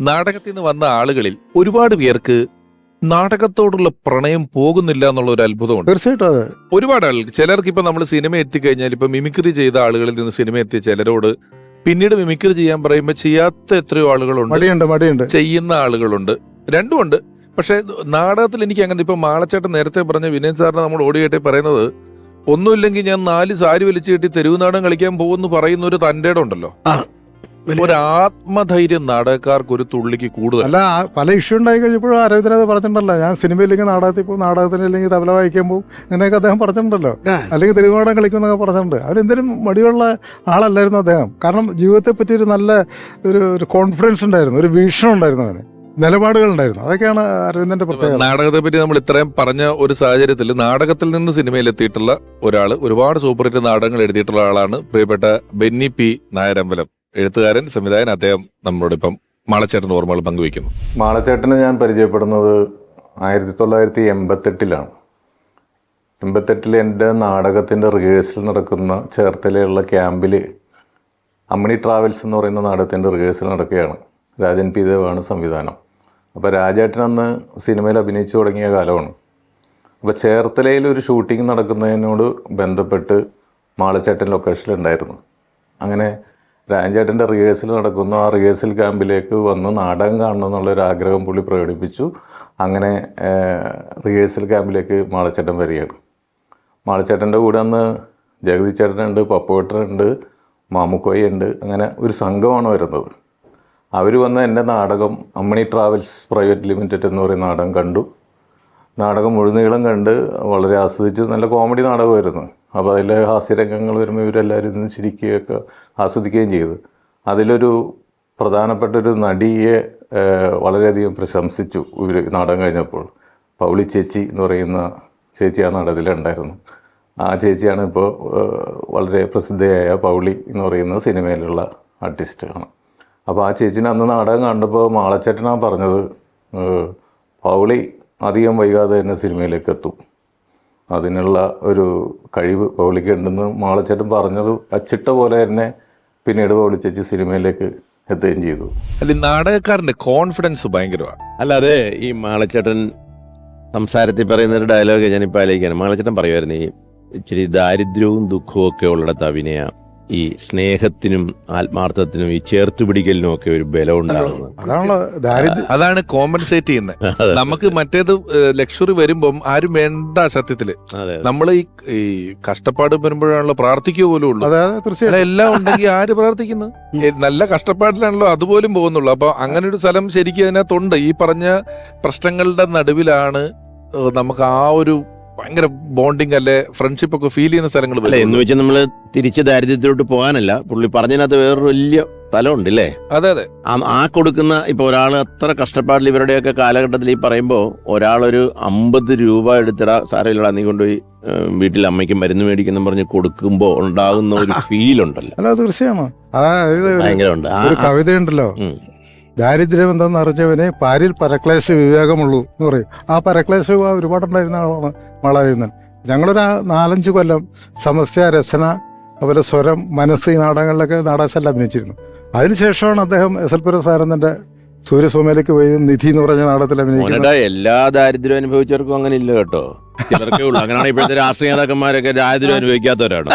നാടകത്തിൽ നിന്ന് വന്ന ആളുകളിൽ ഒരുപാട് പേർക്ക് നാടകത്തോടുള്ള പ്രണയം പോകുന്നില്ല എന്നുള്ള ഒരു അത്ഭുതമുണ്ട്. തീർച്ചയായിട്ടും അതെ. ഒരുപാട് ആളുകൾ ചിലർക്ക് ഇപ്പൊ നമ്മൾ സിനിമ എത്തിക്കഴിഞ്ഞാൽ ഇപ്പൊ മിമിക്രി ചെയ്ത ആളുകളിൽ നിന്ന് സിനിമ എത്തിയ ചിലരോട് പിന്നീട് മിമിക്രി ചെയ്യാൻ പറയുമ്പോൾ ചെയ്യാത്ത എത്രയോ ആളുകളുണ്ട്. മടിയുണ്ട് മടിയുണ്ട്. ചെയ്യുന്ന ആളുകളുണ്ട്. രണ്ടുമുണ്ട് പക്ഷെ നാടകത്തിൽ എനിക്ക് അങ്ങനെ ഇപ്പൊ മാളച്ചേട്ടൻ നേരത്തെ പറഞ്ഞ വിനയൻ സാറിന് നമ്മൾ ഓടിയേട്ടെ പറയുന്നത് ഒന്നുമില്ലെങ്കിൽ ഞാൻ നാല് സാരി വലിച്ചു കെട്ടി തെരുവ് നാടകം കളിക്കാൻ പോകുമെന്ന് പറയുന്ന ഒരു തന്റെ ഉണ്ടല്ലോ ഒരു ആത്മധൈര്യം നാടകക്കാർക്ക് ഒരു തുള്ളിക്ക് കൂടുതൽ. അല്ല പല ഇഷ്യൂ ഉണ്ടായി കഴിഞ്ഞപ്പോഴും അരവിന്ദൻ അത് പറഞ്ഞിട്ടുണ്ടല്ലോ. ഞാൻ സിനിമയില്ലെങ്കിൽ നാടകത്തിൽ പോകും നാടകത്തിന് അല്ലെങ്കിൽ തബല വായിക്കാൻ പോകും അങ്ങനെയൊക്കെ അദ്ദേഹം പറഞ്ഞിട്ടുണ്ടല്ലോ. അല്ലെങ്കിൽ തിരുവോണം കളിക്കുമെന്നൊക്കെ പറഞ്ഞിട്ടുണ്ട്. അവരെന്തെങ്കിലും മടിയുള്ള ആളല്ലായിരുന്നു അദ്ദേഹം. കാരണം ജീവിതത്തെ പറ്റി ഒരു നല്ല ഒരു ഒരു കോൺഫിഡൻസ് ഉണ്ടായിരുന്നു ഒരു വീക്ഷണം ഉണ്ടായിരുന്നു അവന്. നിലപാടുകൾ ഉണ്ടായിരുന്നു. അതൊക്കെയാണ് അരവിന്ദന്റെ പ്രത്യേകത. നാടകത്തെ പറ്റി നമ്മൾ ഇത്രയും പറഞ്ഞ ഒരു സാഹചര്യത്തിൽ നാടകത്തിൽ നിന്ന് സിനിമയിൽ എത്തിയിട്ടുള്ള ഒരാൾ ഒരുപാട് സൂപ്പർ ഹിറ്റ് നാടകങ്ങൾ എഴുതിയിട്ടുള്ള ആളാണ് പ്രിയപ്പെട്ട ബെന്നി പി നായരമ്പലം. എഴുത്തുകാരൻ സംവിധായകൻ അദ്ദേഹം നമ്മളോട് ഇപ്പം മാളച്ചേട്ടൻ ഓർമ്മകൾ പങ്കുവയ്ക്കുന്നു. മാളച്ചേട്ടനെ ഞാൻ പരിചയപ്പെടുന്നത് ആയിരത്തി തൊള്ളായിരത്തി എൺപത്തെട്ടിലാണ്. എൺപത്തെട്ടിൽ എന്റെ നാടകത്തിന്റെ റിഹേഴ്സൽ നടക്കുന്ന ചേർത്തലയുള്ള ക്യാമ്പിൽ അമ്മണി ട്രാവൽസ് എന്ന് പറയുന്ന നാടകത്തിന്റെ റിഹേഴ്സൽ നടക്കുകയാണ്. രാജൻ പി ദേവാണ് സംവിധാനം. അപ്പോൾ രാജേട്ടൻ അന്ന് സിനിമയിൽ അഭിനയിച്ചു തുടങ്ങിയ കാലമാണ്. അപ്പോൾ ചേർത്തലയിൽ ഒരു ഷൂട്ടിംഗ് നടക്കുന്നതിനോട് ബന്ധപ്പെട്ട് മാളച്ചേട്ടൻ ലൊക്കേഷനിലുണ്ടായിരുന്നു അങ്ങനെ രാജേട്ടന്റെ റിഹേഴ്സൽ നടക്കുന്നു. ആ റിഹേഴ്സൽ ക്യാമ്പിലേക്ക് വന്ന്. നാടകം കാണണം എന്നുള്ളൊരു ആഗ്രഹം പുള്ളി പ്രകടിപ്പിച്ചു. അങ്ങനെ റിഹേഴ്സൽ ക്യാമ്പിലേക്ക് മാളച്ചേട്ടൻ വരികയാണ്. മാളച്ചേട്ടന്റെ കൂടെ അന്ന് ജഗതി ചേട്ടനുണ്ട് പപ്പുവേട്ടനുണ്ട് മാമുക്കോയ ഉണ്ട് അങ്ങനെ ഒരു സംഘമാണ് വരുന്നത്. അവർ വന്ന് എന്റെ നാടകം അമ്മണി ട്രാവൽസ് പ്രൈവറ്റ് ലിമിറ്റഡ് എന്ന് പറയുന്ന നാടകം കണ്ടു. നാടകം മുഴുനീളം കണ്ട് വളരെ ആസ്വദിച്ച് നല്ല കോമഡി നാടകമായിരുന്നു. അപ്പോൾ അതിലെ ഹാസ്യരംഗങ്ങൾ വരുമ്പോൾ ഇവരെല്ലാവരും ഇരുന്ന് ചിരിക്കുകയൊക്കെ ആസ്വദിക്കുകയും ചെയ്തു. അതിലൊരു പ്രധാനപ്പെട്ട ഒരു നടിയെ വളരെയധികം പ്രശംസിച്ചു ഇവർ നാടകം കഴിഞ്ഞപ്പോൾ. പൗളി ചേച്ചി എന്ന് പറയുന്ന ചേച്ചിയാണ് ആ നാടകത്തിലുണ്ടായിരുന്നു ആ ചേച്ചിയാണ് ഇപ്പോൾ വളരെ പ്രസിദ്ധയായ പൗളി എന്ന് പറയുന്ന സിനിമയിലുള്ള ആർട്ടിസ്റ്റാണ് അപ്പോൾ ആ ചേച്ചിനെ അന്ന് നാടകം കണ്ടപ്പോൾ മാളച്ചേട്ടനാണ് പറഞ്ഞത് പൗളി അധികം വൈകാതെ തന്നെ സിനിമയിലേക്ക് എത്തും അതിനുള്ള ഒരു കഴിവ് പൗളിക്കുണ്ടെന്ന് മാളച്ചേട്ടൻ പറഞ്ഞത് അച്ചിട്ട പോലെ തന്നെ പിന്നീട് പൗളിച്ചേച്ചി സിനിമയിലേക്ക് എത്തുകയും ചെയ്തു. അല്ല നാടകക്കാരന്റെ കോൺഫിഡൻസ് ഭയങ്കരമാണ്. അല്ലാതെ ഈ മാളച്ചേട്ടൻ സംസാരത്തിൽ പറയുന്ന ഒരു ഡയലോഗ് ഞാനിപ്പോൾ ആലോചിക്കുകയാണ്. മാളച്ചേട്ടൻ പറയുമായിരുന്നു ഈ ഇച്ചിരി ദാരിദ്ര്യവും ദുഃഖവും ഒക്കെ ഉള്ളിടത്ത് അഭിനയ ഈ സ്നേഹത്തിനും ആത്മാർത്ഥത്തിനും ഈ ചേർത്ത് പിടിക്കലിനും ഒക്കെ ഒരു ബലം ഉണ്ടാകുന്നത് അതാണല്ലോ ദാരിദ്ര്യം അതാണ് കോമ്പൻസേറ്റ് ചെയ്യുന്നത്. നമുക്ക് മറ്റേത് ലക്ഷറി വരുമ്പം ആരും വേണ്ട സത്യത്തിൽ. നമ്മൾ ഈ ഈ കഷ്ടപ്പാട് വരുമ്പോഴാണല്ലോ പ്രാർത്ഥിക്കുക പോലും ഉള്ളൂ. എല്ലാം ഉണ്ടെങ്കിൽ ആര് പ്രാർത്ഥിക്കുന്നു നല്ല കഷ്ടപ്പാടിലാണല്ലോ അതുപോലും പോകുന്നുള്ളൂ. അപ്പൊ അങ്ങനെ ഒരു സ്ഥലം ശരിക്കും അതിനകത്തുണ്ട്. ഈ പറഞ്ഞ പ്രശ്നങ്ങളുടെ നടുവിലാണ് നമുക്ക് ആ ഒരു ഭയങ്കര ബോണ്ടിങ് അല്ലെ? ഫ്രണ്ട്ഷിപ്പ് ഒക്കെ ഫീൽ ചെയ്യുന്ന സ്ഥലങ്ങൾ അല്ല എന്ന് വെച്ചാൽ നമ്മൾ തിരിച്ച് ദാരിദ്ര്യത്തിലോട്ട് പോകാനല്ല. പുള്ളി പറഞ്ഞതിനകത്ത് വേറൊരു വലിയ തലമുണ്ട് അല്ലേ അതെ അതെ. ആ- കൊടുക്കുന്ന ഇപ്പൊ ഒരാൾ അത്ര കഷ്ടപ്പാടിൽ ഇവരുടെയൊക്കെ കാലഘട്ടത്തിൽ ഈ പറയുമ്പോൾ ഒരാളൊരു അമ്പത് രൂപ എടുത്തിട സാരമില്ലടാ നീ കൊണ്ടുപോയി വീട്ടിൽ അമ്മയ്ക്ക് മരുന്ന് മേടിക്കുന്ന പറഞ്ഞ് കൊടുക്കുമ്പോൾ ഉണ്ടാകുന്ന ഒരു ഫീൽ ഉണ്ടല്ലോ. അല്ല തീർച്ചയാണ് അതായത് ഭയങ്കര ഉണ്ട് ഒരു കവിതയുണ്ടല്ലോ. ദാരിദ്ര്യം എന്തെന്ന് അറിഞ്ഞവനെ പാരിൽ പരക്ലേശ വിവേകമുള്ളൂ എന്ന് പറയും. ആ പരക്ലേശ വിവാഹം ഒരുപാടുണ്ടായിരുന്ന ആളാണ് മാളായിരുന്നൻ ഞങ്ങളൊരു നാലഞ്ച് കൊല്ലം സമസ്യ രസന അതുപോലെ സ്വരം മനസ്സ് ഈ നാടകങ്ങളിലൊക്കെ നാടകശാല അഭിനയിച്ചിരുന്നു. അതിനുശേഷമാണ് അദ്ദേഹം എസ് എൽ പുരസാനന്ദന്റെ സൂര്യസോമയിലേക്ക് പോയി നിധി എന്ന് പറഞ്ഞ നാടകത്തിൽ അഭിനയിക്കുന്നത്. എല്ലാ ദാരിദ്ര്യം അനുഭവിച്ചവർക്കും അങ്ങനെ ഇല്ല കേട്ടോ. ചിലർക്കേ ഉള്ളൂ. അങ്ങനെയാണ് ഇപ്പോഴത്തെ രാഷ്ട്രീയ നേതാക്കന്മാരൊക്കെ ദാരിദ്ര്യം അനുഭവിക്കാത്തവരാണ്.